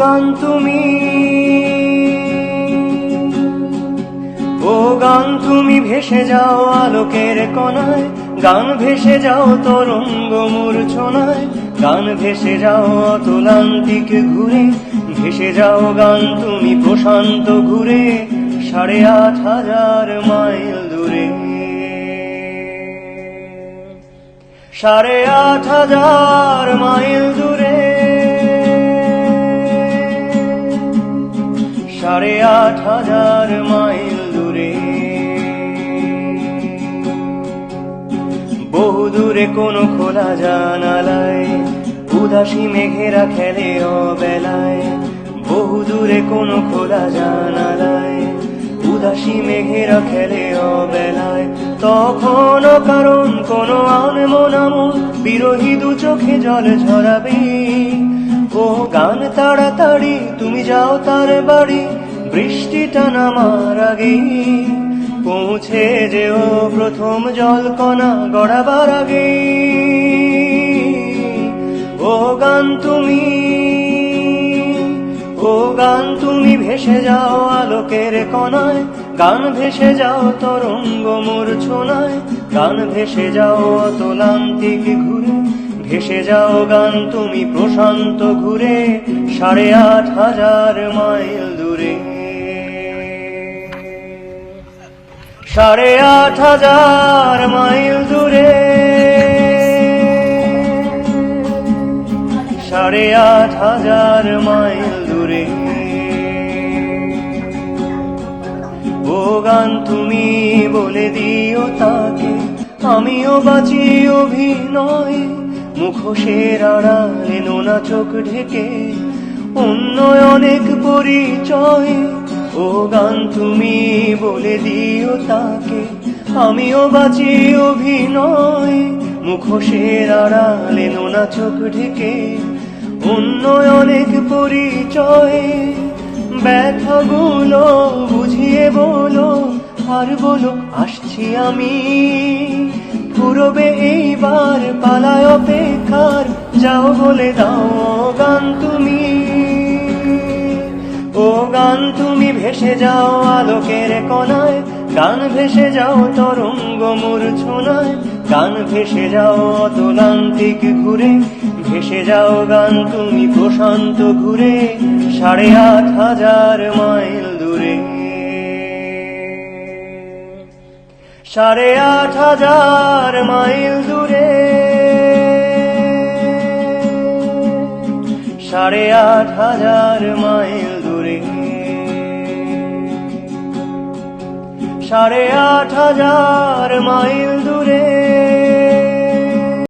গান তুমি। ও গান তুমি ভেসে যাও আলোকের কণায়, গান ভেসে যাও তরঙ্গ মূর্ছনায়, গান ভেসে যাও অতলান্তিক ঘুরে, ভেসে যাও গান তুমি প্রশান্ত ঘুরে, সাড়ে আট হাজার মাইল দূরে। সাড়ে আট হাজার মাইল দূরে আট হাজার মাইল দূরে। বহু দূরে কোনো খোলা জানালায়, উদাসী মেঘেরা খেলে অবেলায়। বহু দূরে কোনো খোলা জানালায়, উদাসী মেঘেরা খেলে অবেলায়। তখন কারণ কোনো আনমন আমল বিরোহী দু চোখে জল ঝরাবে। ও গান তাড়াতাড়ি, তুমি যাও তার বাড়ি বৃষ্টিটা নামার আগে পৌঁছে যেও প্রথম জল কণা গড়াবার আগে ও গান তুমি, ও গান তুমি ভেসে যাও আলোকের কণায়, গান ভেসে যাও তরঙ্গ মূর্ছনায়, গান ভেসে যাও অতলান্তিক ঘুরে, ভেসে যাও গান তুমি প্রশান্ত ঘুরে, সাড়ে আট হাজার মাইল সাড়ে আট হাজার মাইল দূরে। সাড়ে আট হাজার মাইল দূরে। ও গান তুমি বলে দিও তাকে, আমিও বাঁচি অভিনয়। মুখোশের আড়ালে নোনা চোখ ঢেকে, অন্য অনেক পরিচয়। ও গান তুমি বলে দিও তাকে। আমিও বাঁচি অভিনয়, মুখোশের আড়ালে নোনা চোখ ঢেকে। অন্য অনেক পরিচয়, ব্যথাগুলো বুঝিয়ে বলো, আর বলো আসছি আমি। ফুরবে এইবার পালায় অপেক্ষার, যাও বলে দাও গান তুমি। ভেসে যাও আলোকের কণায়, গান ভেসে যাও তরঙ্গ মূর্ছনায়, গান ভেসে যাও অতলান্তিক ঘুরে, ভেসে যাও গান তুমি প্রশান্ত ঘুরে, সাড়ে আট হাজার মাইল দূরে। সাড়ে আট হাজার মাইল দূরে। সাড়ে আট হাজার মাইল দূরে। সাড়ে আট হাজার মাইল দূরে।